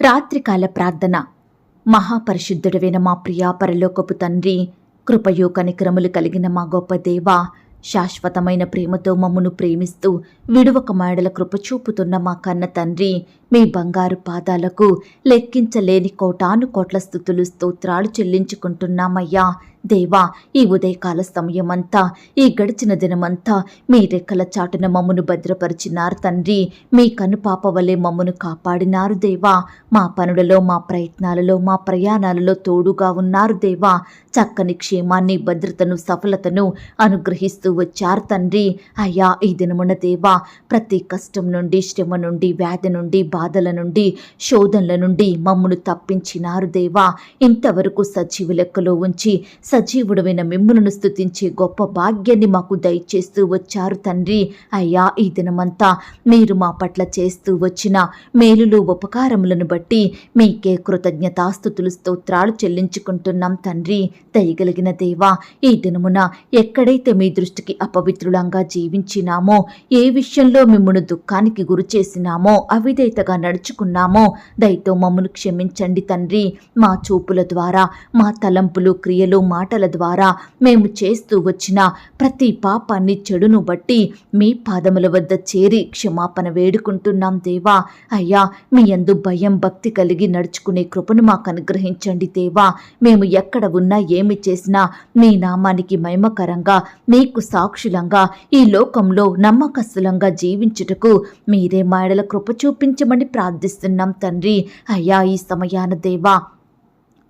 రాత్రికాల ప్రార్థన. మహాపరిశుద్ధుడవైన మా ప్రియా పరలోకపు తండ్రి కృపయో కనికరములు కలిగిన మా గొప్ప దేవ శాశ్వతమైన ప్రేమతో మమ్మను ప్రేమిస్తూ విడువక మాడల కృప చూపుతున్న మా కన్న తండ్రి మీ బంగారు పాదాలకు లెక్కించలేని కోటాను కోట్ల స్థుతులు స్తోత్రాలు చెల్లించుకుంటున్నామయ్యా. దేవా ఈ ఉదయకాల సమయమంతా ఈ గడిచిన దినమంతా మీ రెక్కల చాటున మమ్మను భద్రపరిచినారు తండ్రి. మీ కనుపాప వలె మమ్మను కాపాడినారు దేవా. మా పనులలో మా ప్రయత్నాలలో మా ప్రయాణాలలో తోడుగా ఉన్నారు దేవా. చక్కని క్షేమాన్ని భద్రతను సఫలతను అనుగ్రహిస్తూ వచ్చారు తండ్రి. అయ్యా ఈ దినమున దేవా ప్రతి కష్టం నుండి శ్రమ నుండి వ్యాధి నుండి బాధల నుండి శోధనల నుండి మమ్మను తప్పించినారు దేవా. ఇంతవరకు సజీవ లెక్కలో ఉంచి సజీవుడమైన మిమ్ములను స్థుతించే గొప్ప భాగ్యాన్ని మాకు దయచేస్తూ వచ్చారు తండ్రి. అయ్యా ఈ దినమంతా మీరు మా పట్ల చేస్తూ వచ్చిన మేలులు ఉపకారములను బట్టి మీకే కృతజ్ఞతాస్థుతులు స్తోత్రాలు చెల్లించుకుంటున్నాం తండ్రి. దయగలిగిన దేవా ఈ దినమున ఎక్కడైతే మీ దృష్టికి అపవిత్రులంగా జీవించినామో ఏ విషయంలో మిమ్మల్ని దుఃఖానికి గురి చేసినామో అవిధేయతగా నడుచుకున్నామో దయతో మమ్మను క్షమించండి తండ్రి. మా చూపుల ద్వారా మా తలంపులు క్రియలు మా మాటల ద్వారా మేము చేస్తూ వచ్చిన ప్రతి పాపాన్ని చెడును బట్టి మీ పాదముల వద్ద చేరి క్షమాపణ వేడుకుంటున్నాం దేవా. అయ్యా మీ యందు భయం భక్తి కలిగి నడుచుకునే కృపను మాకు అనుగ్రహించండి దేవా. మేము ఎక్కడ ఉన్నా ఏమి చేసినా మీ నామానికి మహిమకరంగా మీకు సాక్షులంగా ఈ లోకంలో నమ్మకస్తులంగా జీవించుటకు మీరే మాయడల కృప చూపించమని ప్రార్థిస్తున్నాం తండ్రి. అయ్యా ఈ సమయాన దేవా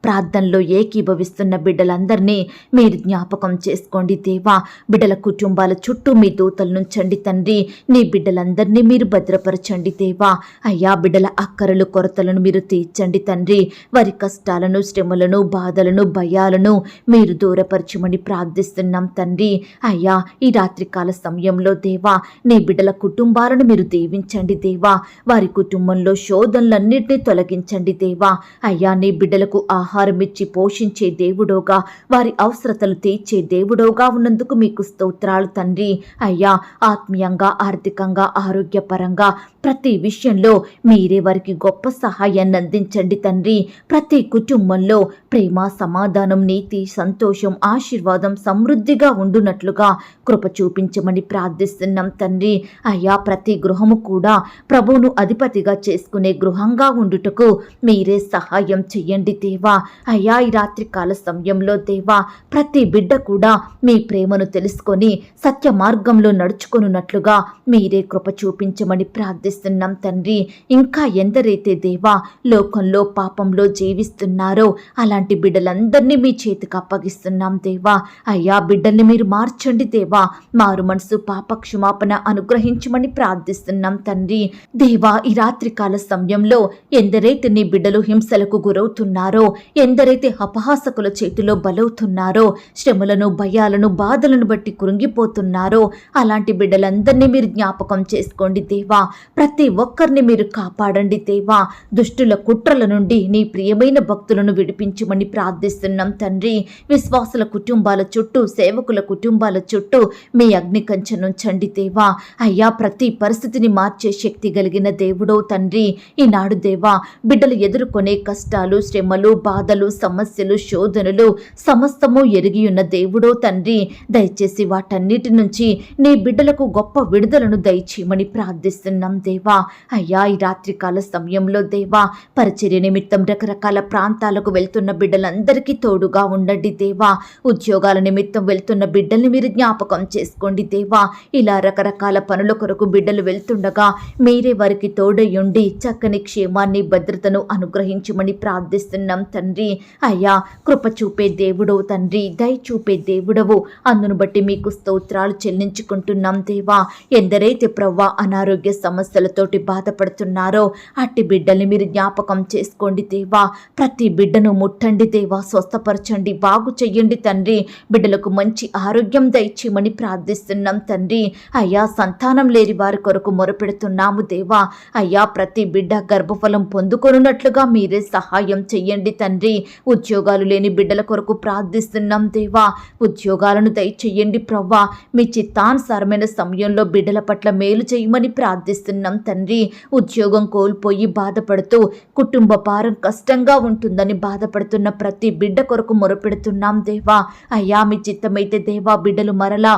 ప్రార్థనలో ఏకీభవిస్తున్న బిడ్డలందరినీ మీరు జ్ఞాపకం చేసుకోండి దేవా. బిడ్డల కుటుంబాల చుట్టూ మీ దూతలు నుంచండి తండ్రి నీ బిడ్డలందరినీ మీరు భద్రపరచండి దేవా. అయ్యా బిడ్డల అక్కరలు కొరతలను మీరు తీర్చండి తండ్రి. వారి కష్టాలను శ్రమలను బాధలను భయాలను మీరు దూరపరచమని ప్రార్థిస్తున్నాం తండ్రి. అయ్యా ఈ రాత్రికాల సమయంలో దేవా నీ బిడ్డల కుటుంబాలను మీరు దీవించండి దేవా. వారి కుటుంబంలో శోధనలన్నింటినీ తొలగించండి దేవా. అయ్యా నీ బిడ్డలకు ఆహారం ఇచ్చి పోషించే దేవుడోగా వారి అవసరతలు తీర్చే దేవుడోగా ఉన్నందుకు మీకు స్తోత్రాలు తండ్రి. అయ్యా ఆత్మీయంగా ఆర్థికంగా ఆరోగ్యపరంగా ప్రతి విషయంలో మీరే వారికి గొప్ప సహాయాన్ని అందించండి తండ్రి. ప్రతి కుటుంబంలో ప్రేమ సమాధానం నీతి సంతోషం ఆశీర్వాదం సమృద్ధిగా ఉండునట్లుగా కృప చూపించమని ప్రార్థిస్తున్నాం తండ్రి. అయ్యా ప్రతి గృహము కూడా ప్రభువును అధిపతిగా చేసుకునే గృహంగా ఉండుటకు మీరే సహాయం చెయ్యండి దేవా. అయ్యా ఈ రాత్రికాల సమయంలో దేవా ప్రతి బిడ్డ కూడా మీ ప్రేమను తెలుసుకొని సత్య మార్గంలో నడుచుకొనున్నట్లుగా మీరే కృప చూపించమని ప్రార్థిస్తున్నాం తండ్రి. ఇంకా ఎందరైతే దేవా లోకంలో పాపంలో జీవిస్తున్నారో అలాంటి బిడ్డలందరినీ మీ చేతికి అప్పగిస్తున్నాం దేవా. అయ్యా బిడ్డల్ని మీరు మార్చండి దేవా. మారు మనసు పాప క్షమాపణ అనుగ్రహించమని ప్రార్థిస్తున్నాం తండ్రి. దేవా ఈ రాత్రికాల సమయంలో ఎందరైతే నీ బిడ్డలు హింసలకు గురవుతున్నారో ఎందరైతే అపహాసకుల చేతిలో బలవుతున్నారో శ్రమలను భయాలను బాధలను బట్టి కురుంగిపోతున్నారో అలాంటి బిడ్డలందరినీ మీరు జ్ఞాపకం చేసుకోండి దేవా. ప్రతి ఒక్కరిని మీరు కాపాడండి దేవా. దుష్టుల కుట్రల నుండి నీ ప్రియమైన భక్తులను విడిపించమని ప్రార్థిస్తున్నాం తండ్రి. విశ్వాసుల కుటుంబాల చుట్టూ సేవకుల కుటుంబాల చుట్టూ మీ అగ్ని కంచనుంచండి దేవా. అయ్యా ప్రతి పరిస్థితిని మార్చే శక్తి కలిగిన దేవుడో తండ్రి. ఈనాడు దేవా బిడ్డలు ఎదుర్కొనే కష్టాలు శ్రమలు బాధలు సమస్యలు శోధనలు సమస్తము ఎరిగియున్న దేవుడో తండ్రి దయచేసి వాటన్నిటి నుంచి నీ బిడ్డలకు గొప్ప విడుదలను దయచేయమని ప్రార్థిస్తున్నాం దేవా. అయ్యా ఈ రాత్రికాల సమయంలో దేవా పరిచర్య నిమిత్తం రకరకాల ప్రాంతాలకు వెళ్తున్న బిడ్డలందరికీ తోడుగా ఉండండి దేవా. ఉద్యోగాల నిమిత్తం వెళ్తున్న బిడ్డల్ని మీరు జ్ఞాపకం చేసుకోండి దేవా. ఇలా రకరకాల పనుల కొరకు బిడ్డలు వెళ్తుండగా మీరే వారికి తోడయ్యుండి చక్కని క్షేమాన్ని భద్రతను అనుగ్రహించమని ప్రార్థిస్తున్నాం తండ్రి. తండ్రి. అయ్యా కృప చూపే దేవుడవు తండ్రి దయ చూపే దేవుడవు. అందును బట్టి మీకు స్తోత్రాలు చెల్లించుకుంటున్నాం దేవా. ఎందరైతే ప్రవ్వా అనారోగ్య సమస్యలతోటి బాధపడుతున్నారో అట్టి బిడ్డల్ని మీరు జ్ఞాపకం చేసుకోండి దేవా. ప్రతి బిడ్డను ముట్టండి దేవా స్వస్థపరచండి బాగు చెయ్యండి తండ్రి. బిడ్డలకు మంచి ఆరోగ్యం దయచేయమని ప్రార్థిస్తున్నాం తండ్రి. అయ్యా సంతానం లేని వారి కొరకు మొరపెడుతున్నాము దేవా. అయ్యా ప్రతి బిడ్డ గర్భఫలం పొందుకొనున్నట్లుగా మీరే సహాయం చెయ్యండి తండ్రి. తండ్రి ఉద్యోగాలు లేని బిడ్డల కొరకు ప్రార్థిస్తున్నాం దేవా. ఉద్యోగాలను దయచేయండి ప్రవ్వా. మీ చిత్తానుసారమైన సమయంలో బిడ్డల పట్ల మేలు చేయమని ప్రార్థిస్తున్నాం ప్రార్థిస్తున్నాం తండ్రి. ఉద్యోగం కోల్పోయి బాధపడుతూ కుటుంబ భారం కష్టంగా ఉంటుందని బాధపడుతున్న ప్రతి బిడ్డ కొరకు మొరపెడుతున్నాం దేవా. అయ్యా మీ చిత్తమైతే దేవా బిడ్డలు మరలా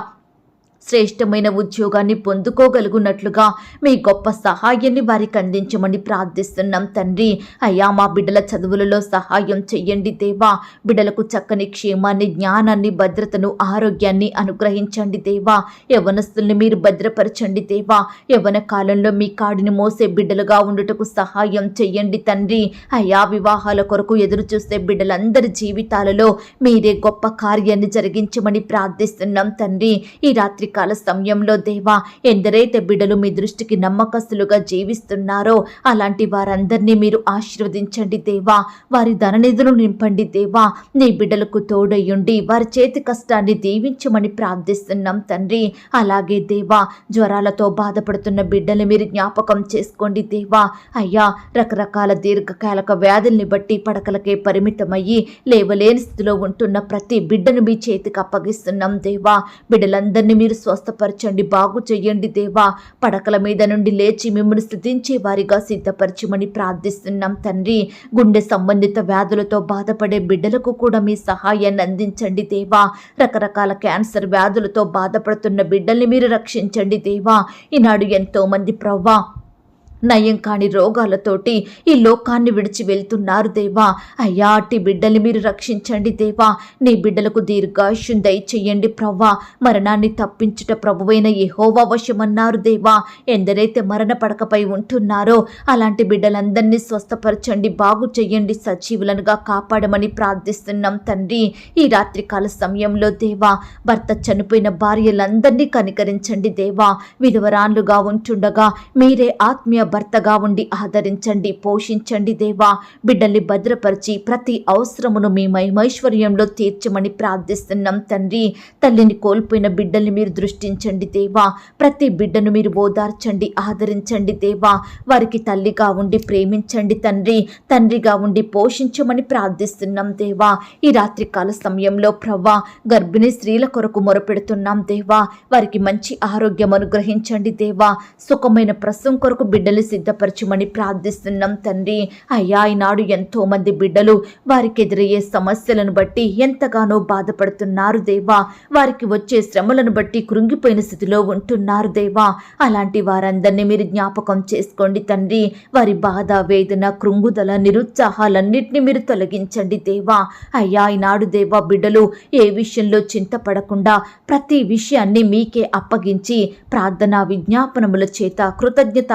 శ్రేష్టమైన ఉద్యోగాన్ని పొందుకోగలుగునట్లుగా మీ గొప్ప సహాయాన్ని వారికి అందించమని ప్రార్థిస్తున్నాం తండ్రి. అయ్యా మా బిడ్డల చదువులలో సహాయం చెయ్యండి దేవా. బిడ్డలకు చక్కని క్షేమాన్ని జ్ఞానాన్ని భద్రతను ఆరోగ్యాన్ని అనుగ్రహించండి దేవా. యవనస్తుల్ని మీరు భద్రపరచండి దేవా. యవన కాలంలో మీ కాడిని మోసే బిడ్డలుగా ఉండుటకు సహాయం చెయ్యండి తండ్రి. అయ్యా వివాహాల కొరకు ఎదురు చూసే బిడ్డలందరి జీవితాలలో మీరే గొప్ప కార్యాన్ని జరిగించమని ప్రార్థిస్తున్నాం తండ్రి. ఈ రాత్రి కాల సమయంలో దేవా ఎందరైతే బిడ్డలు మీ దృష్టికి నమ్మకస్తులుగా జీవిస్తున్నారో అలాంటి వారందరినీ మీరు ఆశీర్వదించండి దేవా. వారి ధననిధులు నింపండి దేవా. నీ బిడ్డలకు తోడయ్యుండి వారి చేతి కష్టాన్ని దీవించమని ప్రార్థిస్తున్నాం తండ్రి. అలాగే దేవా జ్వరాలతో బాధపడుతున్న బిడ్డలు మీరు జ్ఞాపకం చేసుకోండి దేవా. అయ్యా రకరకాల దీర్ఘకాలక వ్యాధుల్ని బట్టి పడకలకే పరిమితమయ్యి లేవలేని స్థితిలో ఉంటున్న ప్రతి బిడ్డను మీ చేతికి అప్పగిస్తున్నాం దేవా. బిడ్డలందరినీ మీరు స్వస్థపరచండి బాగు చెయ్యండి దేవా. పడకల మీద నుండి లేచి మిమ్మల్ని స్థుతించే వారిగా సిద్ధపరచమని ప్రార్థిస్తున్నాం తండ్రి. గుండె సంబంధిత వ్యాధులతో బాధపడే బిడ్డలకు కూడా మీ సహాయాన్ని అందించండి దేవా. రకరకాల క్యాన్సర్ వ్యాధులతో బాధపడుతున్న బిడ్డల్ని మీరు రక్షించండి దేవా. ఈనాడు ఎంతో మంది ప్రవ్వా నయం కాని రోగాలతోటి ఈ లోకాన్ని విడిచి వెళ్తున్నారు దేవా. అయ్యా అట్టి బిడ్డల్ని మీరు రక్షించండి దేవా. నీ బిడ్డలకు దీర్ఘాయుష్యం దయచేయండి ప్రవ్వా. మరణాన్ని తప్పించుట ప్రభువైన యెహోవా వశమన్నారు దేవా. ఎందరైతే మరణ పడకపై ఉంటున్నారో అలాంటి బిడ్డలందరినీ స్వస్థపరచండి బాగు చెయ్యండి సజీవులనుగా కాపాడమని ప్రార్థిస్తున్నాం తండ్రి. ఈ రాత్రికాల సమయంలో దేవా భర్త చనిపోయిన భార్యలందరినీ కనికరించండి దేవా. విధవరాన్లుగా ఉంటుండగా మీరే ఆత్మీయ భర్తగా ఉండి ఆదరించండి పోషించండి దేవా. బిడ్డల్ని భద్రపరిచి ప్రతి అవసరమును మీ మహిమైశ్వర్యంలో తీర్చమని ప్రార్థిస్తున్నాం తండ్రి. తల్లిని కోల్పోయిన బిడ్డల్ని మీరు దృష్టించండి దేవా. ప్రతి బిడ్డను మీరు ఓదార్చండి ఆదరించండి దేవా. వారికి తల్లిగా ఉండి ప్రేమించండి తండ్రి. తండ్రిగా ఉండి పోషించమని ప్రార్థిస్తున్నాం దేవా. ఈ రాత్రికాల సమయంలో ప్రవ్వా గర్భిణీ స్త్రీల కొరకు మొరపెడుతున్నాం దేవా. వారికి మంచి ఆరోగ్యం అనుగ్రహించండి దేవా. సుఖమైన ప్రసవం కొరకు బిడ్డలు సిద్ధపరచమని ప్రార్థిస్తున్నాం తండ్రి. అయ్యా ఈనాడు ఎంతో మంది బిడ్డలు వారికి ఎదురయ్యే సమస్యలను బట్టి ఎంతగానో బాధపడుతున్నారు దేవా. వారికి వచ్చే శ్రమలను బట్టి కృంగిపోయిన స్థితిలో ఉంటున్నారు దేవా. అలాంటి వారందరినీ మీరు జ్ఞాపకం చేసుకోండి తండ్రి. వారి బాధ వేదన కృంగుదల నిరుత్సాహాలన్నింటినీ మీరు తొలగించండి దేవా. అయ్యా ఈనాడు దేవా బిడ్డలు ఏ విషయంలో చింతపడకుండా ప్రతి విషయాన్ని మీకే అప్పగించి ప్రార్థనా విజ్ఞాపనముల చేత కృతజ్ఞత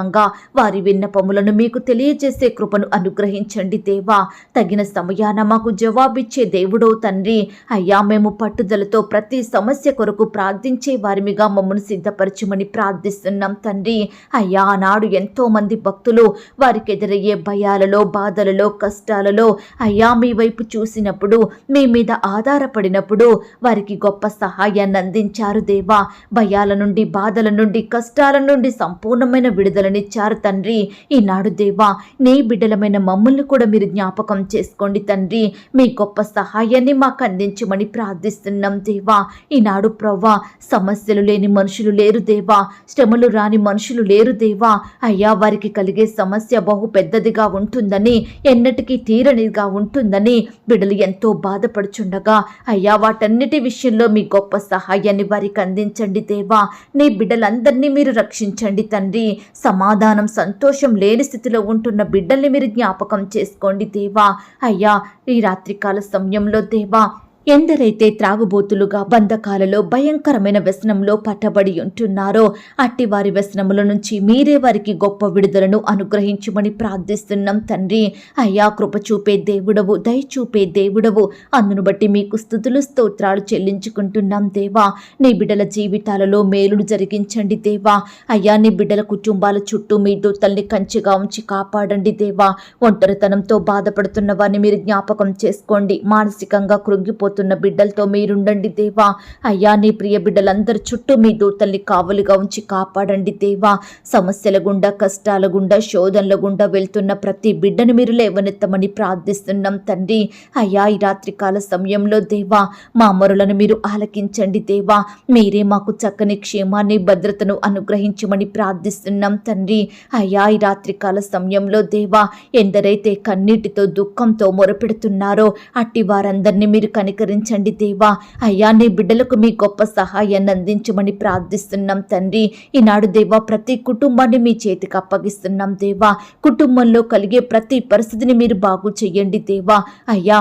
పూర్వకంగా వారి విన్నపములను మీకు తెలియజేసే కృపను అనుగ్రహించండి దేవా. తగిన సమయాన మాకు జవాబిచ్చే దేవుడో తండ్రి. అయ్యా మేము పట్టుదలతో ప్రతి సమస్య కొరకు ప్రార్థించే వారిమిగా మమ్మల్ని సిద్ధపరచమని ప్రార్థిస్తున్నాం తండ్రి. అయ్యా ఆనాడు ఎంతో మంది భక్తులు వారికి ఎదురయ్యే భయాలలో బాధలలో కష్టాలలో అయ్యా మీ వైపు చూసినప్పుడు మీ మీద ఆధారపడినప్పుడు వారికి గొప్ప సహాయాన్ని అందించారు దేవా. భయాల నుండి బాధల నుండి కష్టాల నుండి సంపూర్ణమైన విడుదల విడుదలనిచ్చారు తండ్రి. ఈనాడు దేవా నీ బిడ్డలమైన మమ్మల్ని కూడా మీరు జ్ఞాపకం చేసుకోండి తండ్రి. మీ గొప్ప సహాయాన్ని మాకు అందించమని ప్రార్థిస్తున్నాం దేవా. ఈనాడు ప్రవ్వా సమస్యలు లేని మనుషులు లేరు దేవా. శ్రమలు రాని మనుషులు లేరు దేవా. అయ్యా వారికి కలిగే సమస్య బహు పెద్దదిగా ఉంటుందని ఎన్నటికీ తీరనిగా ఉంటుందని బిడ్డలు ఎంతో బాధపడుచుండగా అయ్యా వాటన్నిటి విషయంలో మీ గొప్ప సహాయాన్ని వారికి అందించండి దేవా. నీ బిడ్డలందరినీ మీరు రక్షించండి తండ్రి. సమాధానం సంతోషం లేని స్థితిలో ఉంటున్న బిడ్డల్ని మీరు జ్ఞాపకం చేసుకోండి దేవా. అయ్యా ఈ రాత్రికాల సమయంలో దేవా ఎందరైతే త్రాగుబోతులుగా బంధకాలలో భయంకరమైన వ్యసనంలో పట్టబడి ఉంటున్నారో అట్టి వారి వ్యసనముల నుంచి మీరే వారికి గొప్ప విడుదలను అనుగ్రహించమని ప్రార్థిస్తున్నాం తండ్రి. అయ్యా కృప చూపే దేవుడవు దయ చూపే దేవుడవు. అందును బట్టి మీకు స్థుతులు స్తోత్రాలు చెల్లించుకుంటున్నాం దేవా. నీ బిడ్డల జీవితాలలో మేలును జరిగించండి దేవా. అయ్యా నీ బిడ్డల కుటుంబాల చుట్టూ మీ దూతల్ని కంచిగా ఉంచి కాపాడండి దేవా. ఒంటరితనంతో బాధపడుతున్న వారిని మీరు జ్ఞాపకం చేసుకోండి. మానసికంగా కృంగిపో నలిగిపోతున్న బిడ్డలతో మీరుండండి దేవా. అయ్యా నీ ప్రియ బిడ్డలందరి చుట్టూ మీ దూతల్ని కావలుగా ఉంచి కాపాడండి దేవా. సమస్యల గుండా కష్టాల గుండా శోధనల గుండా వెళ్తున్న ప్రతి బిడ్డను మీరు లేవనెత్తమని ప్రార్థిస్తున్నాం తండ్రి. అయ్యా ఈ రాత్రికాల సమయంలో దేవా మా మొరలను మీరు ఆలకించండి దేవా. మీరే మాకు చక్కని క్షేమాన్ని భద్రతను అనుగ్రహించమని ప్రార్థిస్తున్నాం తండ్రి. అయ్యా ఈ రాత్రికాల సమయంలో దేవా ఎందరైతే కన్నీటితో దుఃఖంతో మొరపెడుతున్నారో అట్టి వారందరినీ మీరు కనికరించండి దేవా. అయ్యా నీ బిడ్డలకు మీ గొప్ప సహాయాన్ని అందించమని ప్రార్థిస్తున్నాం తండ్రి. ఈనాడు దేవా ప్రతి కుటుంబాన్ని మీ చేతికి అప్పగిస్తున్నాం దేవా. కుటుంబంలో కలిగే ప్రతి పరిస్థితిని మీరు బాగు చెయ్యండి దేవా. అయ్యా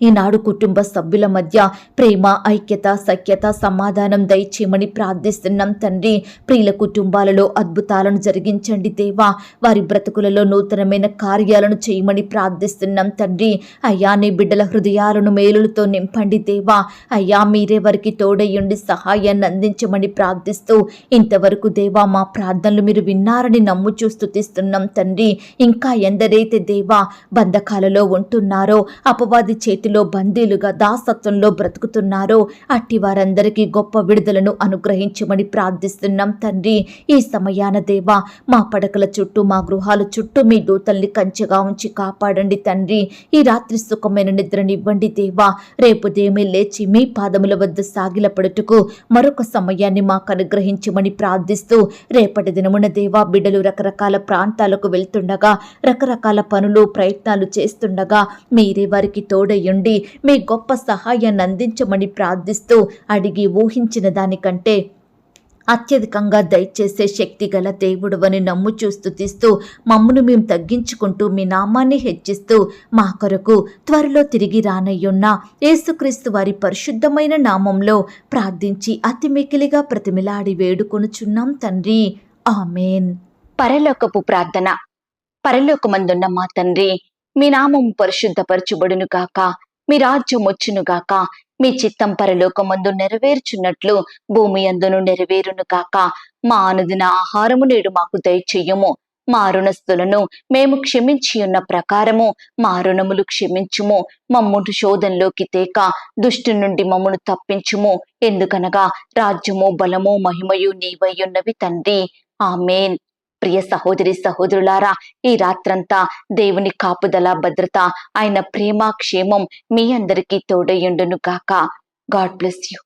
ఈనాడు కుటుంబ సభ్యుల మధ్య ప్రేమ ఐక్యత సఖ్యత సమాధానం దయచేయమని ప్రార్థిస్తున్నాం తండ్రి. ప్రియుల కుటుంబాలలో అద్భుతాలను జరిగించండి దేవా. వారి బ్రతుకులలో నూతనమైన కార్యాలను చేయమని ప్రార్థిస్తున్నాం తండ్రి. అయ్యా నీ బిడ్డల హృదయాలను మేలులతో నింపండి దేవా. అయ్యా మీరే వారికి తోడయ్యుండి సహాయాన్ని అందించమని ప్రార్థిస్తూ ఇంతవరకు దేవా మా ప్రార్థనలు మీరు విన్నారని నమ్ముచూ స్థుతిస్తున్నాం తండ్రి. ఇంకా ఎందరైతే దేవా బంధకాలలో ఉంటున్నారో అపవాది చేతి బందీలుగా దాసత్వంలో బ్రతుకుతున్నారో అట్టి వారందరికీ గొప్ప విడుదలను అనుగ్రహించమని ప్రార్థిస్తున్నాం తండ్రి. ఈ సమయాన దేవా మా పడకల చుట్టూ మా గృహాల చుట్టూ మీ దూతల్ని కంచెగా ఉంచి కాపాడండి తండ్రి. ఈ రాత్రి సుఖమైన నిద్రనివ్వండి దేవా. రేపు దేమే లేచి మీ పాదముల వద్ద సాగిలపడుటకు మరొక సమయాన్ని మాకు అనుగ్రహించమని ప్రార్థిస్తూ రేపటి దినమున దేవా బిడ్డలు రకరకాల ప్రాంతాలకు వెళ్తుండగా రకరకాల పనులు ప్రయత్నాలు చేస్తుండగా మీరే వారికి తోడయ్యుండి మీ గొప్ప సహాయాన్ని అందించమని ప్రార్థిస్తూ అడిగి ఊహించిన దానికంటే అత్యధికంగా దయచేసే శక్తి గల దేవుడవని నమ్ము చూస్తుతిస్తూ మమ్మును మేము తగ్గించుకుంటూ మీ నామాన్ని హెచ్చిస్తూ మా కొరకు త్వరలో తిరిగి రానయ్యున్న యేసుక్రీస్తు వారి పరిశుద్ధమైన నామంలో ప్రార్థించి అతి మికిలిగా ప్రతిమిలాడి వేడుకొనుచున్నాం తండ్రి. ఆమెన్. పరలోకపు ప్రార్థన. పరలోకమందున్న మా తండ్రి మీ నామం పరిశుద్ధపరచుబడును కాక మీ రాజ్యం వచ్చును గాక మీ చిత్తం పరలోకమందు నెరవేర్చున్నట్లు భూమి అందును నెరవేరునుగాక మా అనుదిన ఆహారము నేడు మాకు దయచెయ్యము మా రుణస్థులను మేము క్షమించి ఉన్న ప్రకారము మా రుణములు క్షమించుము. మమ్మును శోధంలోకి తేక దుష్టు నుండి మమ్మను తప్పించుము. ఎందుకనగా రాజ్యము బలము మహిమయు నీవయ్యున్నవి తండ్రి. ఆమెన్. ప్రియ సహోదరి సహోదరులారా ఈ రాత్రంతా దేవుని కాపుదల భద్రత ఆయన ప్రేమ క్షేమం మీ అందరికీ తోడయ్యుండును గాక. God bless you.